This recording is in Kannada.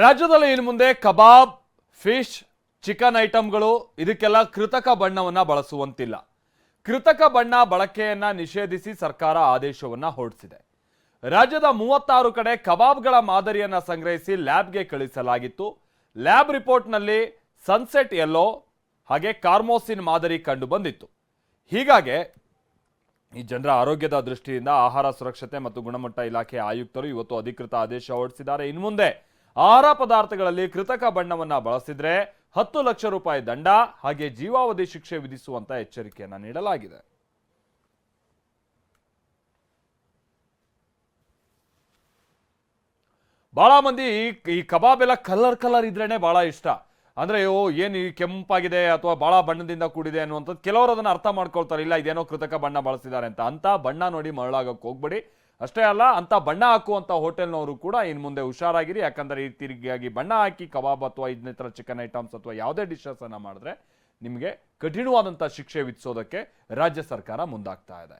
ರಾಜ್ಯದಲ್ಲಿ ಇನ್ನು ಮುಂದೆ ಕಬಾಬ್, ಫಿಶ್, ಚಿಕನ್ ಐಟಮ್ಗಳು ಇದಕ್ಕೆಲ್ಲ ಕೃತಕ ಬಣ್ಣವನ್ನು ಬಳಸುವಂತಿಲ್ಲ. ಕೃತಕ ಬಣ್ಣ ಬಳಕೆಯನ್ನು ನಿಷೇಧಿಸಿ ಸರ್ಕಾರ ಆದೇಶವನ್ನ ಹೊರಡಿಸಿದೆ. ರಾಜ್ಯದ ಮೂವತ್ತಾರು ಕಡೆ ಕಬಾಬ್ಗಳ ಮಾದರಿಯನ್ನ ಸಂಗ್ರಹಿಸಿ ಲ್ಯಾಬ್ಗೆ ಕಳಿಸಲಾಗಿತ್ತು. ಲ್ಯಾಬ್ ರಿಪೋರ್ಟ್ನಲ್ಲಿ ಸನ್ಸೆಟ್ ಎಲ್ಲೋ ಹಾಗೆ ಕಾರ್ಮೋಸಿನ್ ಮಾದರಿ ಕಂಡು ಬಂದಿತ್ತು. ಹೀಗಾಗಿ ಈ ಜನರ ಆರೋಗ್ಯದ ದೃಷ್ಟಿಯಿಂದ ಆಹಾರ ಸುರಕ್ಷತೆ ಮತ್ತು ಗುಣಮಟ್ಟ ಇಲಾಖೆ ಆಯುಕ್ತರು ಇವತ್ತು ಅಧಿಕೃತ ಆದೇಶ ಹೊರಡಿಸಿದ್ದಾರೆ. ಇನ್ನು ಮುಂದೆ ಆಹಾರ ಪದಾರ್ಥಗಳಲ್ಲಿ ಕೃತಕ ಬಣ್ಣವನ್ನ ಬಳಸಿದ್ರೆ ಹತ್ತು ಲಕ್ಷ ರೂಪಾಯಿ ದಂಡ ಹಾಗೆ ಜೀವಾವಧಿ ಶಿಕ್ಷೆ ವಿಧಿಸುವಂತ ಎಚ್ಚರಿಕೆಯನ್ನ ನೀಡಲಾಗಿದೆ. ಬಹಳ ಮಂದಿ ಈ- ಕಬಾಬ್ ಎಲ್ಲ ಕಲರ್ ಕಲರ್ ಇದ್ರೇನೆ ಬಹಳ ಇಷ್ಟ. ಅಂದ್ರೆ, ಓ, ಏನು ಈ ಕೆಂಪಾಗಿದೆ ಅಥವಾ ಬಹಳ ಬಣ್ಣದಿಂದ ಕೂಡಿದೆ ಅನ್ನುವಂಥದ್ದು ಕೆಲವರು ಅದನ್ನ ಅರ್ಥ ಮಾಡ್ಕೊಳ್ತಾರೆ, ಇಲ್ಲ, ಇದೇನೋ ಕೃತಕ ಬಣ್ಣ ಬಳಸಿದ್ದಾರೆ ಅಂತ. ಅಂತ ಬಣ್ಣ ನೋಡಿ ಮರಳಾಗಕ್ಕೆ ಹೋಗ್ಬೇಡಿ. ಅಷ್ಟೇ ಅಲ್ಲ, ಅಂತ ಬಣ್ಣ ಹಾಕುವಂತ ಹೋಟೆಲ್ನವರು ಕೂಡ ಇನ್ನು ಮುಂದೆ ಹುಷಾರಾಗಿರಿ. ಯಾಕಂದರೆ ಈ ತಿರುಗಿಯಾಗಿ ಬಣ್ಣ ಹಾಕಿ ಕಬಾಬ್ ಅಥವಾ ಇನ್ನಿತರ ಚಿಕನ್ ಐಟಮ್ಸ್ ಅಥವಾ ಯಾವುದೇ ಡಿಶಸ್ ಅನ್ನ ಮಾಡಿದ್ರೆ ನಿಮಗೆ ಕಠಿಣವಾದಂಥ ಶಿಕ್ಷೆ ವಿಧಿಸೋದಕ್ಕೆ ರಾಜ್ಯ ಸರ್ಕಾರ ಮುಂದಾಗ್ತಾ ಇದೆ.